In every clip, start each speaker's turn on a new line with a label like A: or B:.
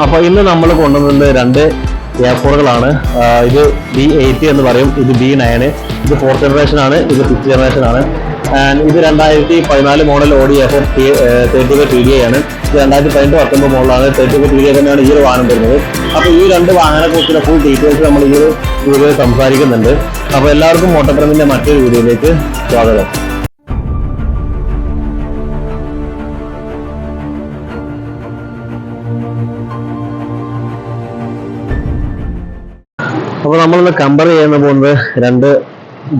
A: നമസ്കാരം അപ്പൊ ഇന്ന് നമ്മൾ കൊണ്ടുവന്നത് രണ്ട് എയർപോർട്ടുകളാണ് ഇത് ബി എയ്റ്റി എന്ന് പറയും ഇത് ബി നയന് ഇത് ഫോർത്ത് ജനറേഷൻ ആണ് ഇത് ഫിഫ്ത് ജനറേഷൻ ആണ്. ആൻഡ് ഇത് രണ്ടായിരത്തി പതിനാല് model Audi F thirty five T D ആണ്. ഇത് രണ്ടായിരത്തി പതിനെട്ട് പത്തൊമ്പത് മോഡലാണ് തേർട്ടി ഫൈവ് ടി ഡി തന്നെയാണ് ഈ ഒരു വാഹനം വരുന്നത്. അപ്പോൾ ഈ രണ്ട് വാഹനത്തെ കുറിച്ചുള്ള ഫുൾ ഡീറ്റെയിൽസ് നമ്മൾ ഈ ഒരു വീഡിയോയിൽ സംസാരിക്കുന്നുണ്ട്. അപ്പോൾ എല്ലാവർക്കും മോട്ടോപ്രമിന്റെ മറ്റൊരു വീഡിയോയിലേക്ക് സ്വാഗതം. അപ്പോൾ നമ്മളിന്ന് കമ്പയർ ചെയ്യുന്ന പോകുന്നത് രണ്ട്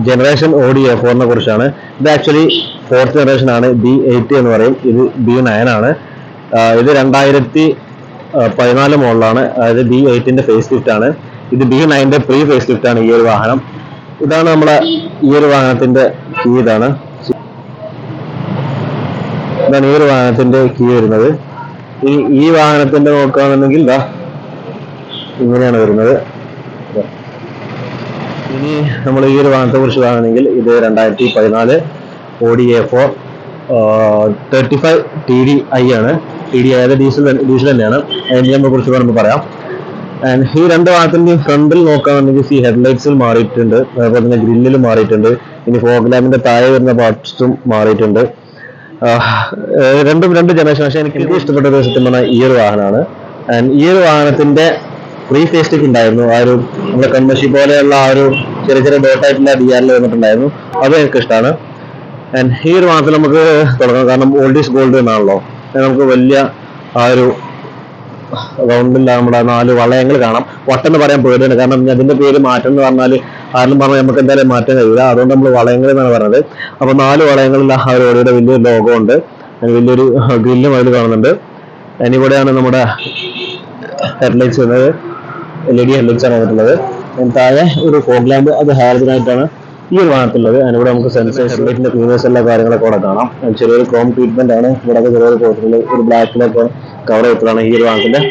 A: ജനറേഷൻ ഓഡിയോ എ ഫോറിനെ കുറിച്ചാണ്. ഇത് ആക്ച്വലി ഫോർത്ത് ജനറേഷൻ ആണ്. ബി എയ്റ്റി എന്ന് പറയും. ഇത് ബി നയൻ ആണ്. ഇത് രണ്ടായിരത്തി പതിനാല് മോഡലാണ്. അതായത് ബി എയ്റ്റിന്റെ ഫേസ് ലിഫ്റ്റ് ആണ്. ഇത് ബി നയന്റെ പ്രീ ഫേസ് ലിഫ്റ്റ് ആണ് ഈ ഒരു വാഹനം. ഇതാണ് നമ്മുടെ ഈ ഒരു വാഹനത്തിന്റെ കീ ഇതാണ്. ഇതാണ് ഈ ഒരു വാഹനത്തിന്റെ കീ വരുന്നത്. ഈ ഈ വാഹനത്തിന്റെ നോക്കുകയാണെന്നുണ്ടെങ്കിൽ ഇതാ ഇങ്ങനെയാണ് വരുന്നത്. ഇനി നമ്മൾ ഈ ഒരു വാഹനത്തെ കുറിച്ച് പറയുകയാണെങ്കിൽ ഇത് രണ്ടായിരത്തി പതിനാല് Audi A four thirty five T D I ആണ് ടി ഡി അതായത് ഡീസൽ ഡീസൽ തന്നെയാണ്. അതിനെ കുറിച്ച് നമുക്ക് പറയാം. ആൻഡ് ഈ രണ്ട് വാഹനത്തിന്റെ ഫ്രണ്ടിൽ നോക്കുകയാണെന്നുണ്ടെങ്കിൽ ഈ ഹെഡ്ലൈറ്റ്സിൽ മാറിയിട്ടുണ്ട്. അതുപോലെ തന്നെ ഗ്രില്ലിൽ മാറിയിട്ടുണ്ട്. ഇനി ഫോഗ് ലാമ്പിന്റെ താഴെ വരുന്ന പാർട്സും മാറിയിട്ടുണ്ട്. രണ്ടും രണ്ട് ജനറേഷൻ പക്ഷേ എനിക്ക് ഏറ്റവും ഒരു സത്യം പറഞ്ഞാൽ ഈ ഒരു വാഹനമാണ്. ആൻഡ് ഈ ഒരു വാഹനത്തിന്റെ പ്രീ ഫേസ്റ്റിക് ഉണ്ടായിരുന്നു. ആ ഒരു നമ്മുടെ കൺമഷി പോലെയുള്ള ആ ഒരു ചെറിയ ചെറിയ ഡോട്ട് ആയിട്ടുള്ള ഡി ആറിൽ വന്നിട്ടുണ്ടായിരുന്നു. അത് എനിക്ക് ഇഷ്ടമാണ് ആൻഡ് ഈ ഒരു മാസത്തിൽ നമുക്ക് തുടങ്ങാം. കാരണം ഓൾഡ് ഈസ് ഗോൾഡ് എന്നാണല്ലോ. നമുക്ക് വലിയ ആ ഒരു റൗണ്ടില്ല നമ്മുടെ നാല് വളയങ്ങൾ കാണാം. വട്ടം എന്ന് പറയാൻ പേടിയാണ്. കാരണം അതിന്റെ പേര് മാറ്റം എന്ന് പറഞ്ഞാൽ ആരും പറഞ്ഞാൽ നമുക്ക് എന്തായാലും മാറ്റാൻ കഴിയില്ല. അതുകൊണ്ട് നമ്മൾ വളയങ്ങൾ എന്നാണ് പറഞ്ഞത്. അപ്പൊ നാല് വളയങ്ങളിൽ ആ ഒരു ഓടിയുടെ വലിയൊരു ലോഗോ ഉണ്ട് വലിയൊരു ഗ്രില്ലും അതിൽ കാണുന്നുണ്ട്. അതിനിവിടെയാണ് നമ്മുടെ ഹെഡ്ലൈറ്റ്സ് വരുന്നത്. എൽ ഇ ഡി ഹെഡ്ലൈറ്റ്സ് ആണ് വന്നിട്ടുള്ളത്. താഴെ ഒരു ഫോഗ് ലാമ്പ് അത് ഹാലജനായിട്ടാണ് ഈ ഒരു വാഹനത്തിലുള്ളത് അതിനിവിടെ നമുക്ക് സെൻസേഴ്സ് ലൈറ്റിന്റെ ക്ലീനേഴ്സ് എല്ലാ കാര്യങ്ങളൊക്കെ ഇവിടെ കാണാം. ചെറിയൊരു ക്രോം ട്രീറ്റ്മെന്റ് ആണ്. ഇവിടെ ചെറിയൊരു കോട്ടിൽ ഒരു ബ്ലാക്കിലൊക്കെ കവർ ചെയ്തിട്ടുള്ളതാണ് ഈ ഒരു വാഹനത്തിന്റെ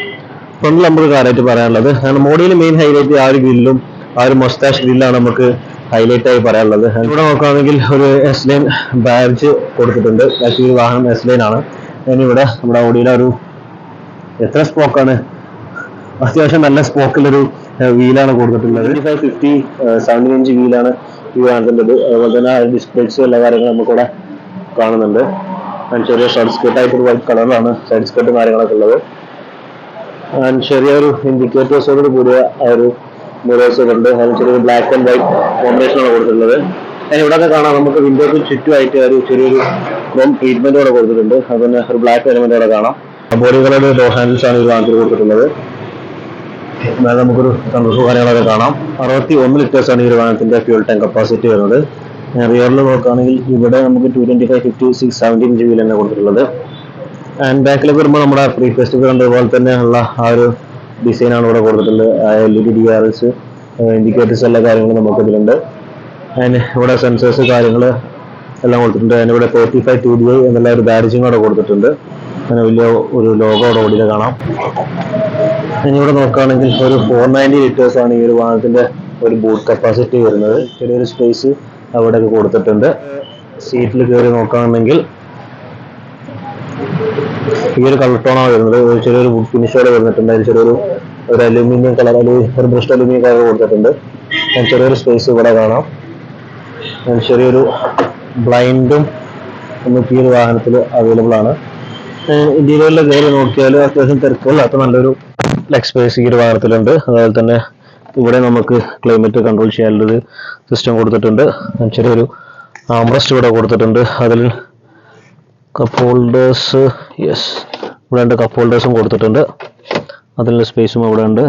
A: ഫ്രണ്ടിൽ നമുക്ക് കാര്യമായിട്ട് പറയാനുള്ളത്. കാരണം മോഡിയിൽ മെയിൻ ഹൈലൈറ്റ് ആ ഒരു ഗ്രില്ലും ആ ഒരു മൊസ്റ്റാഷ് ഗ്രില്ലാണ് നമുക്ക് ഹൈലൈറ്റ് ആയി പറയാനുള്ളത്. ഇവിടെ നോക്കുകയാണെങ്കിൽ ഒരു എസ് ലൈൻ ബാഡ്ജ് കൊടുത്തിട്ടുണ്ട് ആക്ച്വലി വാഹനം എസ് ലൈൻ ആണ് ഇവിടെ നമ്മുടെ ഓടിയിലെ ഒരു എത്ര സ്പോക്കാണ് അത്യാവശ്യം നല്ല സ്പോക്കിലൊരു വീലാണ് കൊടുത്തിട്ടുള്ളത്. ഫൈവ് ഫിഫ്റ്റി സെവന്റീൻ ഇഞ്ച് വീലാണ് ഈ കാണുന്നുണ്ട് അതുപോലെ തന്നെ ഡിസ്പ്ലേസ് എല്ലാ കാര്യങ്ങളും നമുക്കിവിടെ കാണുന്നുണ്ട്. ആൻഡ് ചെറിയ ഷർട്ട് സ്കേർട്ട് ആയിട്ട് വൈറ്റ് കളറിലാണ് സൈഡ് സ്കേർട്ടും കാര്യങ്ങളൊക്കെ ഉള്ളത്. ആൻഡ് ചെറിയൊരു ഇൻഡിക്കേറ്റേഴ്സോട് കൂടിയ ഒരു മിറേഴ്സ് ഉണ്ട്. അതിന് ചെറിയൊരു ബ്ലാക്ക് ആൻഡ് വൈറ്റ് കോമ്പിനേഷനാണ് കൊടുത്തിട്ടുള്ളത്. അതിന് ഇവിടെ കാണാം നമുക്ക് വിൻഡോക്ക് ചുറ്റുമായിട്ട് ഒരു ചെറിയൊരു ക്രോം ട്രീറ്റ്മെന്റ് കൂടെ കൊടുത്തിട്ടുണ്ട്. അതുപോലെ ഒരു ബ്ലാക്ക് എലിമെന്റ് കൂടെ കാണാം. ബോഡി കളറുടെ ഡോർ ഹാൻഡിൽസ് ആണ് ഇത് വാഹനത്തിൽ കൊടുത്തിട്ടുള്ളത്. എന്നാൽ നമുക്കൊരു സൺറൂഫ് കാര്യങ്ങളൊക്കെ കാണാം. അറുപത്തി ഒന്ന് ലിറ്റേഴ്സ് ആണ് ഈ ഒരു വാഹനത്തിന്റെ ഫ്യൂൾ ടാങ്ക് കപ്പാസിറ്റി വരുന്നത്. റിയറിൽ നോക്കുകയാണെങ്കിൽ ഇവിടെ നമുക്ക് two twenty five fifty six seventeen G തന്നെ കൊടുത്തിട്ടുള്ളത്. ആൻഡ് ബാക്കിലേക്ക് വരുമ്പോൾ നമ്മുടെ ഫ്രീ ഫെസ്റ്റിവൽ കണ്ടതുപോലെ തന്നെ ഉള്ള ആ ഒരു ഡിസൈനാണ് ഇവിടെ കൊടുത്തിട്ടുള്ളത്. L E D D R S indicators എല്ലാ കാര്യങ്ങളും നമുക്ക് ഇതിലുണ്ട്. ആൻഡ് ഇവിടെ സെൻസേഴ്സ് കാര്യങ്ങൾ എല്ലാം കൊടുത്തിട്ടുണ്ട്. അതിന് ഇവിടെ തേർട്ടി ഫൈവ് ടു ഡി എന്നുള്ള ഒരു ബാഡ്ജിങ് അവിടെ കൊടുത്തിട്ടുണ്ട്. അങ്ങനെ വലിയ ഒരു ലോഗോ അവിടെ ഓടിയിൽ കാണാം. ഇവിടെ നോക്കുകയാണെങ്കിൽ ഒരു ഫോർ നയന്റി ലിറ്റേഴ്സ് ആണ് ഈ ഒരു വാഹനത്തിന്റെ ഒരു ബൂട്ട് കപ്പാസിറ്റി വരുന്നത്. ചെറിയൊരു സ്പേസ് അവിടെ കൊടുത്തിട്ടുണ്ട്. സീറ്റിൽ കയറി നോക്കുകയാണെങ്കിൽ ഈ ഒരു കളർ ടോണാണ് വരുന്നത്. ചെറിയൊരു വുഡ് ഫിനിഷോടെ വരുന്നിട്ടുണ്ട് അതിൽ ചെറിയൊരു ഒരു അലൂമിനിയം കളർ ഒരു ബ്രസ്റ്റ് അലൂമിനിയം കളർ കൊടുത്തിട്ടുണ്ട്. ചെറിയൊരു സ്പേസ് ഇവിടെ കാണാം. ചെറിയൊരു ബ്ലൈൻഡും നമുക്ക് ഈ ഒരു വാഹനത്തിൽ അവൈലബിൾ ആണ്. ഇന്ത്യയിലുള്ള കയറി നോക്കിയാൽ അത്യാവശ്യം തിരക്കുകളില്ലാത്ത നല്ലൊരു ലെഗ് സ്പേസ് ഈ ഒരു വാഹനത്തിലുണ്ട് അതുപോലെ തന്നെ ഇവിടെ നമുക്ക് ക്ലൈമറ്റ് കൺട്രോൾ ചെയ്യാനുള്ളൊരു സിസ്റ്റം കൊടുത്തിട്ടുണ്ട്. ചെറിയൊരു ആംബ്രസ്റ്റ് ഇവിടെ കൊടുത്തിട്ടുണ്ട്. അതിൽ കപ്പ് ഹോൾഡേഴ്സ് യെസ് ഇവിടെ രണ്ട് കപ്പ് ഹോൾഡേഴ്സും കൊടുത്തിട്ടുണ്ട്. അതിനുള്ള സ്പേസും ഇവിടെ ഉണ്ട്.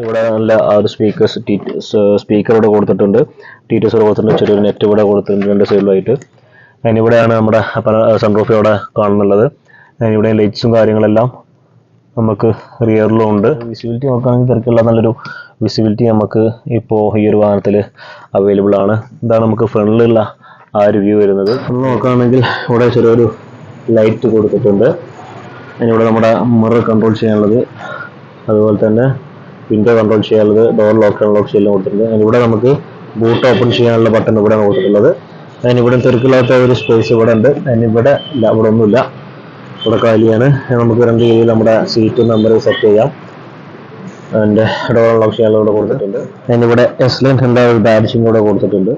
A: ഇവിടെ നല്ല ആ ഒരു സ്പീക്കേഴ്സ് സ്പീക്കർ ഇവിടെ കൊടുത്തിട്ടുണ്ട്. ടീറ്റേഴ്സ് ഇവിടെ കൊടുത്തിട്ടുണ്ട്. ചെറിയൊരു നെറ്റ് ഇവിടെ കൊടുത്തിട്ടുണ്ട് രണ്ട് സൈഡിലായിട്ട് അതിനിവിടെയാണ് നമ്മുടെ സൺറൂഫ് ഇവിടെ കാണുന്നുള്ളത്. അതിനിവിടെ ലൈറ്റ്സും കാര്യങ്ങളെല്ലാം നമുക്ക് റിയറിലും ഉണ്ട്. വിസിബിലിറ്റി നോക്കുകയാണെങ്കിൽ തിരക്കുള്ള നല്ലൊരു വിസിബിലിറ്റി നമുക്ക് ഇപ്പോൾ ഈ ഒരു വാഹനത്തിൽ അവൈലബിൾ ആണ്. ഇതാണ് നമുക്ക് ഫ്രണ്ടിലുള്ള ആ ഒരു വ്യൂ വരുന്നത്. ഫ്രണ്ട് നോക്കുകയാണെങ്കിൽ ഇവിടെ ചെറിയൊരു ലൈറ്റ് കൊടുത്തിട്ടുണ്ട്. അതിനിവിടെ നമ്മുടെ മിറർ കൺട്രോൾ ചെയ്യാനുള്ളത്. അതുപോലെ തന്നെ വിൻഡോ കൺട്രോൾ ചെയ്യാനുള്ളത്. ഡോർ ലോക്ക് അൺലോക്ക് ചെയ്യാൻ കൊടുത്തിട്ടുണ്ട്. അതിനിവിടെ നമുക്ക് ബൂട്ട് ഓപ്പൺ ചെയ്യാനുള്ള ബട്ടൺ ഇവിടെയാണ് കൊടുത്തിട്ടുള്ളത്. അതിനിവിടെ തിരക്കില്ലാത്ത ഒരു സ്പേസ് ഇവിടെ ഉണ്ട്. അതിനിവിടെ ഇല്ല ഇവിടെ ഒന്നുമില്ല. ഇവിടെ കാലിയാണ്. നമുക്ക് രണ്ട് രീതിയിൽ നമ്മുടെ സീറ്റ് നമ്പർ സെറ്റ് ചെയ്യാം. അതിന്റെ ഡോറുള്ള ഓപ്ഷനുകൾ ഇവിടെ കൊടുത്തിട്ടുണ്ട്. അതിനിവിടെ എസ്ലൻ എന്താ ഒരു ബാഡ്ജിങ് കൂടെ കൊടുത്തിട്ടുണ്ട്.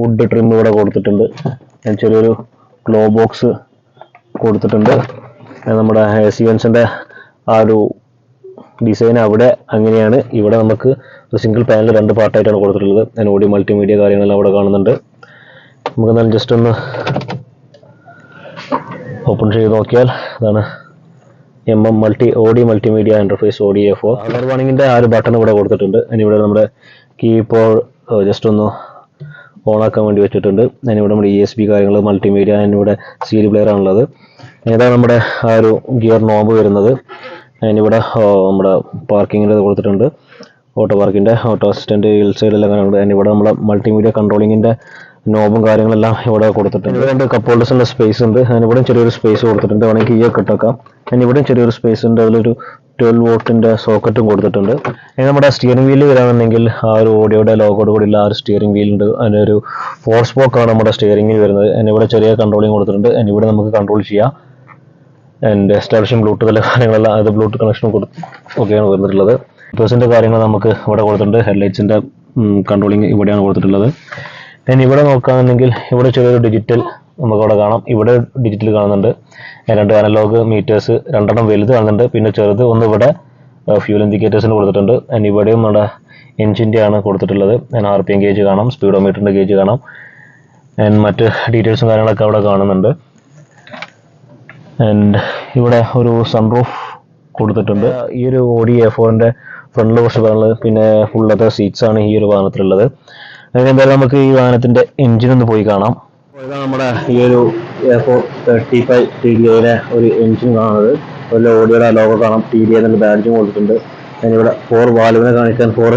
A: വുഡ് ട്രിം ഇവിടെ കൊടുത്തിട്ടുണ്ട്. ചെറിയൊരു ഗ്ലോ ബോക്സ് കൊടുത്തിട്ടുണ്ട്. നമ്മുടെ സിവൻസിന്റെ ആ ഒരു ഡിസൈൻ അവിടെ അങ്ങനെയാണ്. ഇവിടെ നമുക്ക് ഒരു സിംഗിൾ പാനൽ രണ്ട് പാർട്ടായിട്ടാണ് കൊടുത്തിട്ടുള്ളത്. അതിനോടി മൾട്ടിമീഡിയ കാര്യങ്ങളെല്ലാം അവിടെ കാണുന്നുണ്ട്. നമുക്ക് എന്നാലും ജസ്റ്റ് ഒന്ന് ഓപ്പൺ ചെയ്ത് നോക്കിയാൽ അതാണ് M M multi Audi multimedia interface Audi F O colour വാണിങ്ങിന്റെ ആ ഒരു ബട്ടൺ ഇവിടെ കൊടുത്തിട്ടുണ്ട്. അതിനിവിടെ നമ്മുടെ കീ ഇപ്പോൾ ജസ്റ്റ് ഒന്ന് ഓൺ ആക്കാൻ വേണ്ടി വെച്ചിട്ടുണ്ട്. അതിനിവിടെ നമ്മുടെ ഇ എസ് ബി കാര്യങ്ങൾ മൾട്ടിമീഡിയ അതിനിവിടെ സീരി പ്ലെയർ ആണുള്ളത്. ഇതാണ് നമ്മുടെ ആ ഒരു ഗിയർ നോബ് വരുന്നത്. അതിനിവിടെ നമ്മുടെ പാർക്കിങ്ങിന്റെ കൊടുത്തിട്ടുണ്ട്. ഓട്ടോ പാർക്കിന്റെ ഓട്ടോ അസിസ്റ്റന്റ് ഹിൽ സൈഡിലെല്ലാം കാണുന്നുണ്ട് അതിനിവിടെ നമ്മുടെ മൾട്ടിമീഡിയ കൺട്രോളിങ്ങിന്റെ നോബും കാര്യങ്ങളെല്ലാം ഇവിടെ കൊടുത്തിട്ടുണ്ട്. രണ്ട് കപ്പ് ഹോൾഡേഴ്സിന്റെ സ്പേസ് ഉണ്ട്. അതിനിവിടെ ചെറിയൊരു സ്പേസ് കൊടുത്തിട്ടുണ്ട്. വേണമെങ്കിൽ കീയൊക്കെ ഇട്ടേക്കാം അതിനിവിടെ ചെറിയൊരു സ്പേസ് ഉണ്ട്. അതിലൊരു ട്വൽവ് വോട്ടിന്റെ സോക്കറ്റും കൊടുത്തിട്ടുണ്ട്. ഇനി നമ്മുടെ സ്റ്റിയറിംഗ് വീൽ വരാമെന്നുണ്ടെങ്കിൽ ആ ഒരു ഓഡിയോയുടെ ലോഗോട് കൂടിയുള്ള ആ ഒരു സ്റ്റിയറിംഗ് വീലുണ്ട് അതിനൊരു ഫോർ സ്പോക്കാണ് നമ്മുടെ സ്റ്റിയറിംഗിൽ വരുന്നത്. അതിനിവിടെ ചെറിയ കൺട്രോളിങ് കൊടുത്തിട്ടുണ്ട്. അതിനിവിടെ നമുക്ക് കൺട്രോൾ ചെയ്യാം. ആൻഡ് എസ്റ്റാബ്ലിഷിംഗ് ബ്ലൂടൂത്ത് കാര്യങ്ങളെല്ലാം അത് ബ്ലൂടൂത്ത് കണക്ഷനും കൊടുത്ത് ഒക്കെയാണ് വന്നിട്ടുള്ളത് ബസിന്റെ കാര്യങ്ങൾ നമുക്ക് ഇവിടെ കൊടുത്തിട്ടുണ്ട്. ഹെഡ്ലൈറ്റ്സിന്റെ കൺട്രോളിങ് ഇവിടെയാണ് കൊടുത്തിട്ടുള്ളത്. ഇനി ഇവിടെ നോക്കുകയാണെന്നുണ്ടെങ്കിൽ ഇവിടെ ചെറിയൊരു ഡിജിറ്റൽ നമുക്ക് അവിടെ കാണാം. ഇവിടെ ഡിജിറ്റൽ കാണുന്നുണ്ട്. രണ്ട് അനലോഗ് മീറ്റേഴ്സ് രണ്ടെണ്ണം വലുത് കാണുന്നുണ്ട്. പിന്നെ ചെറുത് ഒന്ന് ഇവിടെ ഫ്യൂൽ ഇൻഡിക്കേറ്റേഴ്സിന് കൊടുത്തിട്ടുണ്ട്. ആൻഡ് ഇവിടെയും നമ്മുടെ എഞ്ചിന്റെ ആണ് കൊടുത്തിട്ടുള്ളത്. ഞാൻ ആർ പി എം ഗേജ് കാണാം സ്പീഡോമീറ്ററിന്റെ ഗേജ് കാണാം. ആൻഡ് മറ്റ് ഡീറ്റെയിൽസും കാര്യങ്ങളൊക്കെ അവിടെ കാണുന്നുണ്ട്. ആൻഡ് ഇവിടെ ഒരു സൺറൂഫ് കൊടുത്തിട്ടുണ്ട്. ഈ ഒരു ഓഡി എ ഫോറിന്റെ ഫ്രണ്ടിൽ കുറച്ച് ഭാഗങ്ങൾ പിന്നെ ലെതർ സീറ്റ്സ് ആണ് ഈ ഒരു വാഹനത്തിലുള്ളത് എന്തായാലും നമുക്ക് ഈ വാഹനത്തിന്റെ എഞ്ചിൻ ഒന്ന് പോയി കാണാം. ഇതാണ് നമ്മുടെ ഈ ഒരു four thirty five T D ഐയിലെ ഒരു എഞ്ചിൻ കാണുന്നത്. ഒരു ലോഡിയുടെ ലോഗോ കാണാം. ടി ഡി ഐ ബാഡ്ജും കൊടുത്തിട്ടുണ്ട്. അതിനിവിടെ ഫോർ വാൽവിനെ കാണിക്കാൻ ഫോർ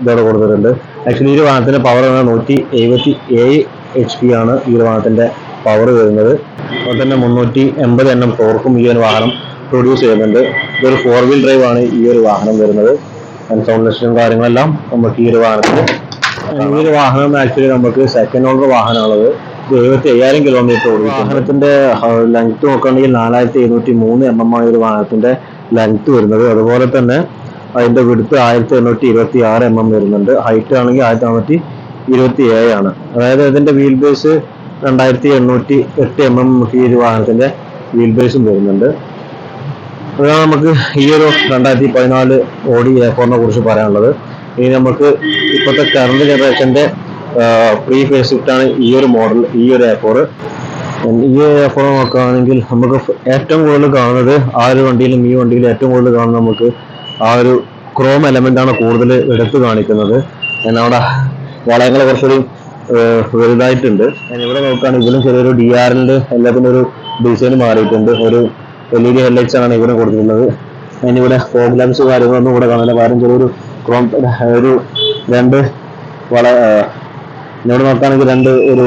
A: ഇതോടെ കൊടുത്തിട്ടുണ്ട്. ആക്ച്വലി ഈ ഒരു വാഹനത്തിന്റെ പവർ നൂറ്റി എഴുപത്തി ഏഴ് എച്ച് പി ആണ് ഈ ഒരു വാഹനത്തിന്റെ പവർ വരുന്നത്. അതുപോലെ തന്നെ മുന്നൂറ്റി എൺപത് എണ്ണം ടോർക്കും ഈ ഒരു വാഹനം പ്രൊഡ്യൂസ് ചെയ്യുന്നുണ്ട്. ഇതൊരു ഫോർ വീൽ ഡ്രൈവ് ആണ് ഈ ഒരു വാഹനം വരുന്നത്. സൗണ്ട് ലിസ്റ്റും കാര്യങ്ങളെല്ലാം നമുക്ക് ഈ ഒരു വാഹനത്തിൽ ഒരു വാഹനം ആക്ച്വലി നമുക്ക് സെക്കൻഡ് ഓർഡർ വാഹനമാണത് എഴുപത്തി അയ്യായിരം കിലോമീറ്റർ ഓടി വാഹനത്തിന്റെ ലെങ്ത് നോക്കുകയാണെങ്കിൽ നാലായിരത്തി എഴുന്നൂറ്റി മൂന്ന് എം എം ആണ് ഒരു വാഹനത്തിന്റെ ലെങ്ത് വരുന്നത്. അതുപോലെ തന്നെ അതിന്റെ വിടുത്ത് ആയിരത്തി എണ്ണൂറ്റി ഇരുപത്തി ആറ് എം എം വരുന്നുണ്ട്. ഹൈറ്റ് ആണെങ്കിൽ ആയിരത്തി നാനൂറ്റി ഇരുപത്തി ഏഴ് ആണ് അതായത് ഇതിന്റെ വീൽ ബേസ് രണ്ടായിരത്തി എണ്ണൂറ്റി എട്ട് എം എം ഈ ഒരു വാഹനത്തിന്റെ വീൽ ബേസും വരുന്നുണ്ട്. അതാണ് നമുക്ക് ഈ ഒരു രണ്ടായിരത്തി പതിനാല് ഓടി എഫോറിനെ ഫോറിനെ കുറിച്ച് പറയാനുള്ളത്. ഇനി നമുക്ക് ഇപ്പോഴത്തെ കറണ്ട് ജനറേഷന്റെ പ്രീ ഫേസ് ഷിഫ്റ്റാണ് ഈ ഒരു മോഡൽ ഈ ഒരു എ ഫോർ ഈ ഒരു എ ഫോർ നോക്കുകയാണെങ്കിൽ നമുക്ക് ഏറ്റവും കൂടുതൽ കാണുന്നത് ആ ഒരു വണ്ടിയിലും ഈ വണ്ടിയിലും ഏറ്റവും കൂടുതൽ കാണുന്നത് നമുക്ക് ആ ഒരു ക്രോം എലമെന്റ് ആണ് കൂടുതൽ എടുത്തു കാണിക്കുന്നത്. എന്നാൽ അവിടെ വളയങ്ങൾ കുറച്ചൊരു വലുതായിട്ടുണ്ട്. ഇവിടെ നോക്കുകയാണെങ്കിൽ ഇതിലും ചെറിയൊരു ഡി ആറിന്റെ എല്ലാത്തിനും ഒരു ഡിസൈൻ മാറിയിട്ടുണ്ട്. ഒരു എൽ ഇ ഡി ഹെഡ്ലൈറ്റ്സ് ആണ് ഇവിടെ കൊടുത്തിട്ടുള്ളത് അതിനിവിടെ ഫോഗ് ലാംപ്സ് കാര്യങ്ങളൊന്നും ഇവിടെ കാണില്ല കാരണം ചെറിയൊരു ക്രോം ഒരു രണ്ട് വളരെ ഇവിടെ നോക്കുകയാണെങ്കിൽ രണ്ട് ഒരു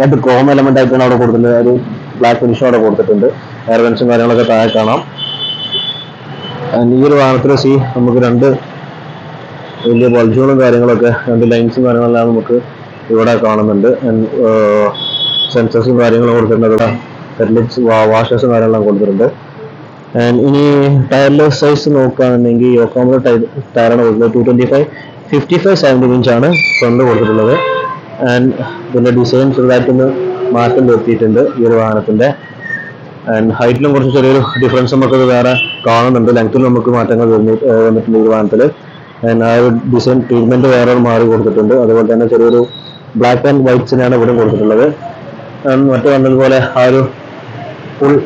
A: രണ്ട് ക്രോം എലമെന്റ് ആയിട്ടാണ് അവിടെ കൊടുത്തിട്ടുണ്ട് ഒരു ബ്ലാക്ക് ഫിനിഷും അവിടെ കൊടുത്തിട്ടുണ്ട്. എയർ വെൻസും കാര്യങ്ങളൊക്കെ താഴെ കാണാം. ഈ ഒരു വാഹനത്തിൽ സി നമുക്ക് രണ്ട് വലിയ ബൾജുകളും കാര്യങ്ങളൊക്കെ രണ്ട് ലൈൻസും കാര്യങ്ങളെല്ലാം നമുക്ക് ഇവിടെ കാണുന്നുണ്ട്. സെൻസേഴ്സും കാര്യങ്ങളും കൊടുത്തിട്ടുണ്ട്. ഹെഡ്ലൈറ്റ്സ് വാഷേഴ്സും കാര്യങ്ങളെല്ലാം കൊടുത്തിട്ടുണ്ട്. ആൻഡ് ഇനി ടയറിലെ സൈസ് നോക്കുകയാണെന്നുണ്ടെങ്കിൽ യോക്കോമോ ടയറാണ് കൊടുക്കുന്നത്. Two twenty five fifty five seventeen ഇഞ്ചാണ് ഫ്രണ്ട് കൊടുത്തിട്ടുള്ളത്. ആൻഡ് ഇതിന്റെ ഡിസൈൻ ചെറുതായിട്ടൊന്ന് മാറ്റം വരുത്തിയിട്ടുണ്ട് ഈ ഒരു വാഹനത്തിന്റെ. ആൻഡ് ഹൈറ്റിലും കുറച്ച് ചെറിയൊരു ഡിഫറൻസ് നമുക്ക് വേറെ കാണുന്നുണ്ട്. ലെങ്ത്തിൽ നമുക്ക് മാറ്റങ്ങൾ വന്നി- വന്നിട്ടുണ്ട് ഈ വാഹനത്തിൽ ആൻഡ് ആ ഒരു ഡിസൈൻ ട്രീറ്റ്മെന്റ് വേറെ മാറി കൊടുത്തിട്ടുണ്ട്. അതുപോലെ തന്നെ ചെറിയൊരു ബ്ലാക്ക് ആൻഡ് വൈറ്റ്സിനാണ് ഇവിടെ കൊടുത്തിട്ടുള്ളത്. മറ്റു പറഞ്ഞതുപോലെ ആ ഒരു ഫുൾ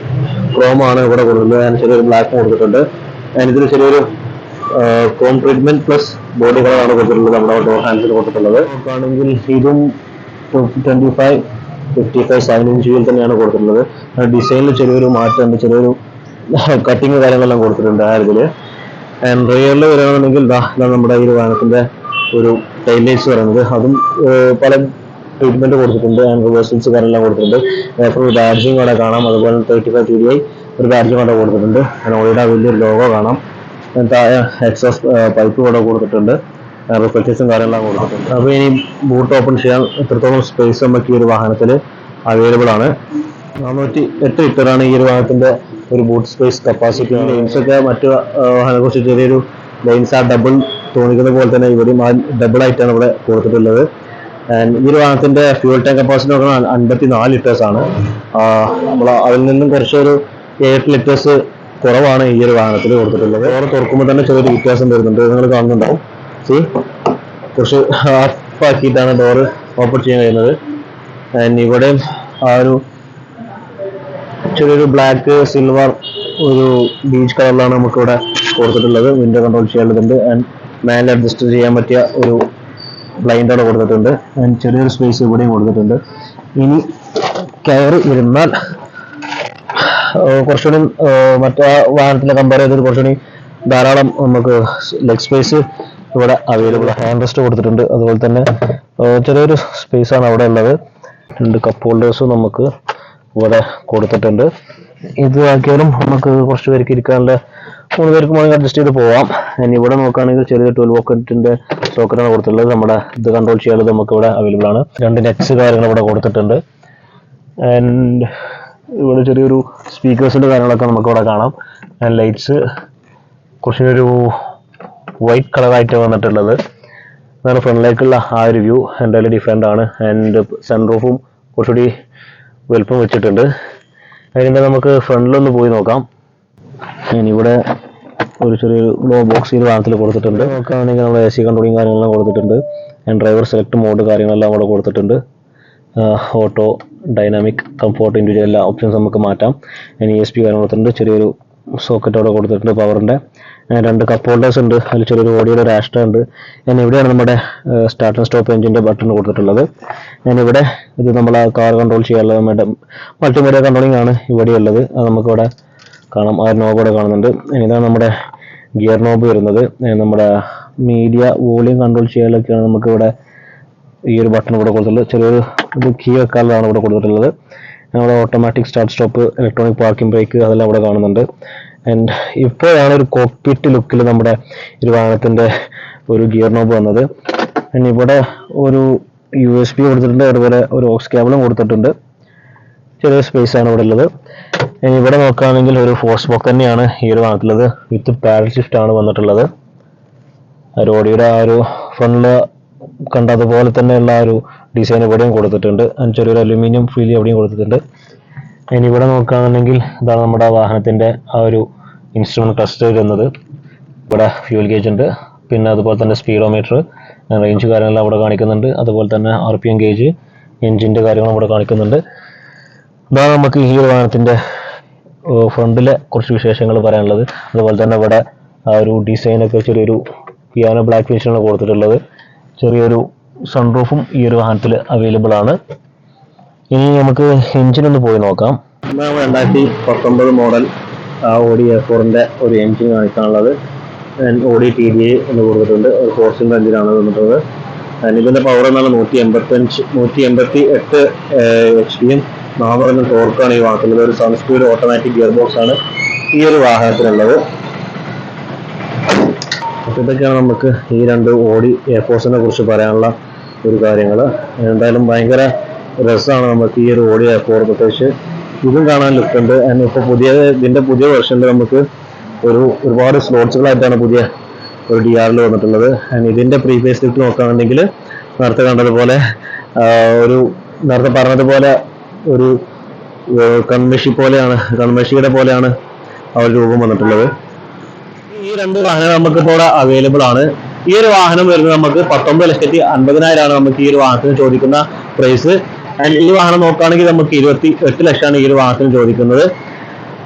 A: ക്രോം ആണ് ഇവിടെ കൊടുക്കുന്നത്. ഞാൻ ചെറിയൊരു ബ്ലാക്ക് കൊടുത്തിട്ടുണ്ട്. ഇതിന് ചെറിയൊരു ക്രോം ട്രീറ്റ്മെന്റ് പ്ലസ് ബോഡി കളറാണ് കൊടുത്തിട്ടുള്ളത് നമ്മുടെ ഡോർ ഹാൻഡ്സിൽ കൊടുത്തിട്ടുള്ളത്. നോക്കുകയാണെങ്കിൽ ഇതും twenty five fifty five seven inch തന്നെയാണ് കൊടുത്തിട്ടുള്ളത്. ഡിസൈനിൽ ചെറിയൊരു മാറ്റമുണ്ട്. ചെറിയൊരു കട്ടിങ് കാര്യങ്ങളെല്ലാം കൊടുത്തിട്ടുണ്ട് ആ ഇതിൽ ആൻഡ് റിയറിൽ വരികയാണെന്നുണ്ടെങ്കിൽ നമ്മുടെ ഈ വാഹനത്തിന്റെ ഒരു ടൈലേഴ്സ് പറയുന്നത്. അതും പല ട്രീറ്റ്മെന്റ് കൊടുത്തിട്ടുണ്ട്. ആൻഡ് റിവേഴ്സൽസ് കാര്യമെല്ലാം കൊടുത്തിട്ടുണ്ട്. ഒരു ബാഡ്ജിങ് കൂടെ കാണാം. അതുപോലെ thirty five T D I ഒരു ബാഡ്ജിങ് കൂടെ കൊടുത്തിട്ടുണ്ട്. ഓയുടെ വലിയൊരു ലോഗോ കാണാം. താഴെ എക്സോസ് പൈപ്പ് കൂടെ കൊടുത്തിട്ടുണ്ട്. റിഫ്ലക്റ്റേഴ്സും കാര്യങ്ങളെല്ലാം കൊടുത്തിട്ടുണ്ട്. അപ്പോൾ ഇനി ബൂട്ട് ഓപ്പൺ ചെയ്യാൻ എത്രത്തോളം സ്പേസ് നമുക്ക് ഈ ഒരു വാഹനത്തിൽ അവൈലബിൾ ആണ്. നാനൂറ്റി എട്ട് ലിറ്ററാണ് ഈ ഒരു വാഹനത്തിന്റെ ഒരു ബൂട്ട് സ്പേസ് കപ്പാസിറ്റി ലൈൻസ് ഒക്കെ മറ്റു വാഹനത്തെ കുറിച്ച് ചെറിയൊരു ലൈൻസ് ആ ഡബിൾ തോന്നിക്കുന്ന പോലെ തന്നെ ഇവിടെയും ആ ഡബിൾ ആയിട്ടാണ് ഇവിടെ കൊടുത്തിട്ടുള്ളത്. ഈ ഒരു വാഹനത്തിന്റെ ഫ്യൂൽ ടാങ്ക് കപ്പാസിറ്റി നോക്കുന്നത് അൻപത്തി നാല് ലിറ്റേഴ്സ് ആണ്. നമ്മൾ അതിൽ നിന്നും കുറച്ചൊരു എയ്റ്റ് ലിറ്റേഴ്സ് കുറവാണ് ഈ ഒരു വാഹനത്തിൽ കൊടുത്തിട്ടുള്ളത്. ഓരോ തുറക്കുമ്പോൾ തന്നെ ചെറിയൊരു വ്യത്യാസം വരുന്നുണ്ട്. നിങ്ങൾ കാണുന്നുണ്ടാവും. സി കുറച്ച് ആക്കിയിട്ടാണ് ഡോർ ഓപ്പൺ ചെയ്യാൻ കഴിയുന്നത്. ആൻഡ് ഇവിടെയും ആ ഒരു ചെറിയൊരു ബ്ലാക്ക് സിൽവർ ഒരു ബീച്ച് കളറിലാണ് നമുക്കിവിടെ കൊടുത്തിട്ടുള്ളത്. വിൻഡോ കൺട്രോൾ ചെയ്യേണ്ടതുണ്ട് ആൻഡ് മാനിൽ അഡ്ജസ്റ്റ് ചെയ്യാൻ പറ്റിയ ഒരു ബ്ലൈൻഡ് അവിടെ കൊടുത്തിട്ടുണ്ട്. ചെറിയൊരു സ്പേസ് ഇവിടെയും കൊടുത്തിട്ടുണ്ട്. ഇനി കയറി ഇരുന്നാൽ കുറച്ചുകൂടി മറ്റേ വാഹനത്തിനെ കമ്പയർ ചെയ്തിട്ട് കുറച്ചുകൂടി ധാരാളം നമുക്ക് ലെഗ് സ്പേസ് ഇവിടെ അവൈലബിൾ ഹാൻഡ് റെസ്റ്റ് കൊടുത്തിട്ടുണ്ട്. അതുപോലെ തന്നെ ചെറിയൊരു സ്പേസാണ് അവിടെ ഉള്ളത്. രണ്ട് കപ്പ് ഹോൾഡേഴ്സും നമുക്ക് ഇവിടെ കൊടുത്തിട്ടുണ്ട്. ഇത് ആക്കിയാലും നമുക്ക് കുറച്ച് പേർക്ക് ഇരിക്കാനുള്ള മൂന്ന് പേർക്ക് അഡ്ജസ്റ്റ് ചെയ്ത് പോവാം. ഇനി ഇവിടെ നോക്കുകയാണെങ്കിൽ ചെറിയ ട്വൽവ് വോക്കറ്റിന്റെ സോക്കറ്റാണ് കൊടുത്തിട്ടുള്ളത്. നമ്മുടെ ഇത് കൺട്രോൾ ചെയ്യാനുള്ളത് നമുക്ക് ഇവിടെ അവൈലബിൾ ആണ്. രണ്ട് നെറ്റ്സ് കാര്യങ്ങൾ ഇവിടെ കൊടുത്തിട്ടുണ്ട്. ആൻഡ് ഇവിടെ ചെറിയൊരു സ്പീക്കേഴ്സിന്റെ കാര്യങ്ങളൊക്കെ നമുക്ക് ഇവിടെ കാണാം. ആൻഡ് ലൈറ്റ്സ് കുറച്ചൊരു വൈറ്റ് കളറായിട്ട് വന്നിട്ടുള്ളത്. അതാണ് ഫ്രണ്ടിലേക്കുള്ള ആ ഒരു വ്യൂ എന്തായാലും ഡിഫറെന്റ് ആണ്. ആൻഡ് സൺറൂഫും കുറച്ചുകൂടി വലുപ്പം വെച്ചിട്ടുണ്ട്. അതിന്റെ നമുക്ക് ഫ്രണ്ടിലൊന്ന് പോയി നോക്കാം. ഇനി ഇവിടെ ഒരു ചെറിയൊരു ഗ്ലോ ബോക്സ് ഈ വാഹനത്തിൽ കൊടുത്തിട്ടുണ്ട്. നോക്കുകയാണെങ്കിൽ നമ്മൾ എ സി കൺട്രോളിങ് കാര്യങ്ങളെല്ലാം കൊടുത്തിട്ടുണ്ട്. ഡ്രൈവർ സെലക്ട് മോഡ് കാര്യങ്ങളെല്ലാം അവിടെ കൊടുത്തിട്ടുണ്ട്. ഓട്ടോ ഡൈനാമിക് കംഫോർട്ട് ഇൻഡിവിജ്വൽ എല്ലാ ഓപ്ഷൻസ് നമുക്ക് മാറ്റാം. ഇനി എസ് പി കാര്യങ്ങൾ കൊടുത്തിട്ടുണ്ട്. ചെറിയൊരു സോക്കറ്റ് അവിടെ കൊടുത്തിട്ടുണ്ട് പവറിന്റെ രണ്ട് കപ്പ് ഹോൾഡേഴ്സ് ഉണ്ട്. അതിൽ ചെറിയൊരു ഓഡിയോ ഒരു ആഷ്ട ഉണ്ട്. ഞാൻ ഇവിടെയാണ് നമ്മുടെ സ്റ്റാർട്ട് ആൻഡ് സ്റ്റോപ്പ് എഞ്ചിന്റെ ബട്ടൺ കൊടുത്തിട്ടുള്ളത്. ഞാനിവിടെ ഇത് നമ്മൾ കാർ കൺട്രോൾ ചെയ്യാനുള്ള നമ്മുടെ മൾട്ടിമീഡിയ കൺട്രോളിംഗ് ആണ് ഇവിടെയുള്ളത്. അത് നമുക്കിവിടെ കാണാം. ആ നോബ് ഇവിടെ കാണുന്നുണ്ട്. ഇതാണ് നമ്മുടെ ഗിയർ നോബ് വരുന്നത്. നമ്മുടെ മീഡിയ വോളിയം കൺട്രോൾ ചെയ്യാനൊക്കെയാണ് നമുക്ക് ഇവിടെ ഈ ഒരു ബട്ടൺ ഇവിടെ കൊടുത്തിട്ടുള്ളത്. ചെറിയൊരു ഇത് കീ വെക്കാനുള്ളതാണ് ഇവിടെ കൊടുത്തിട്ടുള്ളത്. നമ്മുടെ automatic start stop electronic parking brake അതെല്ലാം ഇവിടെ കാണുന്നുണ്ട്. ആൻഡ് ഇപ്പോഴാണ് ഒരു കോക്പിറ്റ് ലുക്കിൽ നമ്മുടെ ഒരു വാഹനത്തിന്റെ ഒരു ഗിയർ നോബ് വന്നത്. ആൻഡ് ഇവിടെ ഒരു യു എസ് ബി കൊടുത്തിട്ടുണ്ട്. അതുപോലെ ഒരു ഓക്സ് കേബിളും കൊടുത്തിട്ടുണ്ട്. ചെറിയ സ്പേസ് ആണ് ഇവിടെ ഉള്ളത്. ഇനി ഇവിടെ നോക്കുകയാണെങ്കിൽ ഒരു ഫോഴ്സ് ബോക്ക് തന്നെയാണ് ഈ ഒരു ഭാഗത്തുള്ളത്. വിത്ത് പാരൽ ഷിഫ്റ്റ് ആണ് വന്നിട്ടുള്ളത്. റോഡിയുടെ ആ ഒരു ഫ്രണ്ടിൽ കണ്ട അതുപോലെ തന്നെയുള്ള ഒരു ഡിസൈൻ ഇവിടെയും കൊടുത്തിട്ടുണ്ട്. അതിന് ചെറിയൊരു അലുമിനിയം ഫീൽ എവിടെയും കൊടുത്തിട്ടുണ്ട്. ഇനി ഇവിടെ നോക്കുകയാണെന്നുണ്ടെങ്കിൽ ഇതാണ് നമ്മുടെ വാഹനത്തിന്റെ ആ ഒരു ഇൻസ്ട്രുമെന്റ് ക്ലസ്റ്റർ വരുന്നത്. ഇവിടെ ഫ്യൂൽ ഗേജ് ഉണ്ട്. പിന്നെ അതുപോലെ തന്നെ സ്പീഡോമീറ്റർ റേഞ്ച് കാര്യങ്ങളെല്ലാം ഇവിടെ കാണിക്കുന്നുണ്ട്. അതുപോലെ തന്നെ ആർ പി എം ഗേജ് എഞ്ചിന്റെ കാര്യങ്ങളും ഇവിടെ കാണിക്കുന്നുണ്ട്. ഇതാണ് നമുക്ക് ഈ ഒരു വാഹനത്തിന്റെ ഫ്രണ്ടിലെ കുറച്ച് വിശേഷങ്ങൾ പറയാനുള്ളത്. അതുപോലെ തന്നെ ഇവിടെ ആ ഒരു ഡിസൈനൊക്കെ ചെറിയൊരു പിയാനോ ബ്ലാക്ക് ഫിനിഷാണ് കൊടുത്തിട്ടുള്ളത്. ചെറിയൊരു സൺറൂഫും ഈ ഒരു വാഹനത്തിൽ അവൈലബിൾ ആണ്. ഇനി നമുക്ക് എഞ്ചിൻ ഒന്ന് പോയി നോക്കാം. രണ്ടായിരത്തി പത്തൊമ്പത് മോഡൽ ഓഡി എ ഫോറിന്റെ ഒരു എഞ്ചിൻ കാണിക്കാനുള്ളത്. ഓഡി ടി ഡി എന്ന് കൊടുത്തിട്ടുണ്ട്. ഒരു ഫോർസിന്റെ എഞ്ചിനാണ് തന്നിട്ടുള്ളത്. ഇതിന്റെ പവർ എന്നാണ് നൂറ്റി എൺപത്തി അഞ്ച് നൂറ്റി എൺപത്തി എട്ട് എച്ച് പിയും നാനൂറ് ടോർക്കാണ് ഈ വാഹനത്തിലുള്ളത് ഒരു സെവൻ ഓട്ടോമാറ്റിക് ഗിയർ ബോക്സ് ആണ്. ഈ ഒരു വാഹനത്തിലുള്ളത്. ഇതൊക്കെയാണ് നമുക്ക് ഈ രണ്ട് ഓടി എയർഫോഴ്സിനെ കുറിച്ച് പറയാനുള്ള ഒരു കാര്യങ്ങൾ എന്തായാലും ഭയങ്കര രസമാണ് നമുക്ക് ഈ ഒരു ഓടി എയർഫോർ പ്രത്യേകിച്ച്. ഇതും കാണാൻ ലുക്ക് ഉണ്ട്. ഇപ്പോൾ പുതിയ ഇതിന്റെ പുതിയ വെർഷനിൽ നമുക്ക് ഒരു ഒരുപാട് സ്ലോട്ട്സുകളായിട്ടാണ് പുതിയ ഒരു ഡി ആറിൽ വന്നിട്ടുള്ളത്. ആൻഡ് ഇതിന്റെ പ്രീവിയസ് ലിഫ്റ്റ് നോക്കുകയാണെന്നുണ്ടെങ്കിൽ നേരത്തെ കണ്ടതുപോലെ ഒരു നേരത്തെ പറഞ്ഞതുപോലെ ഒരു കൺമഷി പോലെയാണ് കൺമഷിയുടെ പോലെയാണ് ഒരു രൂപം വന്നിട്ടുള്ളത്. ഈ രണ്ട് വാഹനം നമുക്ക് ഇപ്പോൾ അവൈലബിൾ ആണ്. ഈ ഒരു വാഹനം വരുന്നത് നമുക്ക് പത്തൊമ്പത് ലക്ഷത്തി അൻപതിനായിരമാണ് നമുക്ക് ഈ ഒരു വാഹനത്തിന് ചോദിക്കുന്ന പ്രൈസ് ആൻഡ് ഈ വാഹനം നോക്കുകയാണെങ്കിൽ നമുക്ക് ഇരുപത്തി എട്ട് ലക്ഷമാണ് ഈ ഒരു വാഹനത്തിന് ചോദിക്കുന്നത്.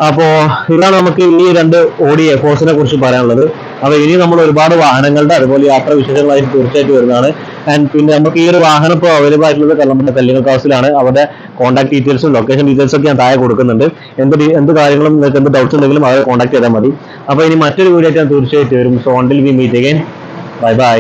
A: അപ്പോ ഇതാണ് നമുക്ക് ഈ രണ്ട് ഓഡി എഫോഴ്സിനെ കുറിച്ച് പറയാനുള്ളത്. അപ്പൊ ഇനി നമ്മൾ ഒരുപാട് വാഹനങ്ങളുടെ അതുപോലെ യാത്ര വിശേഷങ്ങളായിട്ട് തീർച്ചയായിട്ടും വരുന്നതാണ്. ആൻഡ് പിന്നെ നമുക്ക് ഈ ഒരു വാഹനം ഇപ്പോൾ അവൈലബിൾ ആയിട്ടുള്ളത് നമ്മുടെ കല്ലിങ്ങൽ ഹൗസിലാണ് അവരുടെ കോൺടാക്ട് ഡീറ്റെയിൽസും ലൊക്കേഷൻ ഡീറ്റെയിൽസും ഒക്കെ ഞാൻ താഴെ കൊടുക്കുന്നുണ്ട്. എന്ത് എന്ത് കാര്യങ്ങളും നിങ്ങൾക്ക് എന്ത് ഡൗട്ട്സ് ഉണ്ടെങ്കിലും അവരെ കോൺടാക്ട് ചെയ്താൽ മതി. അപ്പൊ ഇനി മറ്റൊരു വീഡിയോ ആയിട്ട് ഞാൻ തീർച്ചയായിട്ടും വരും. So until we meet again bye bye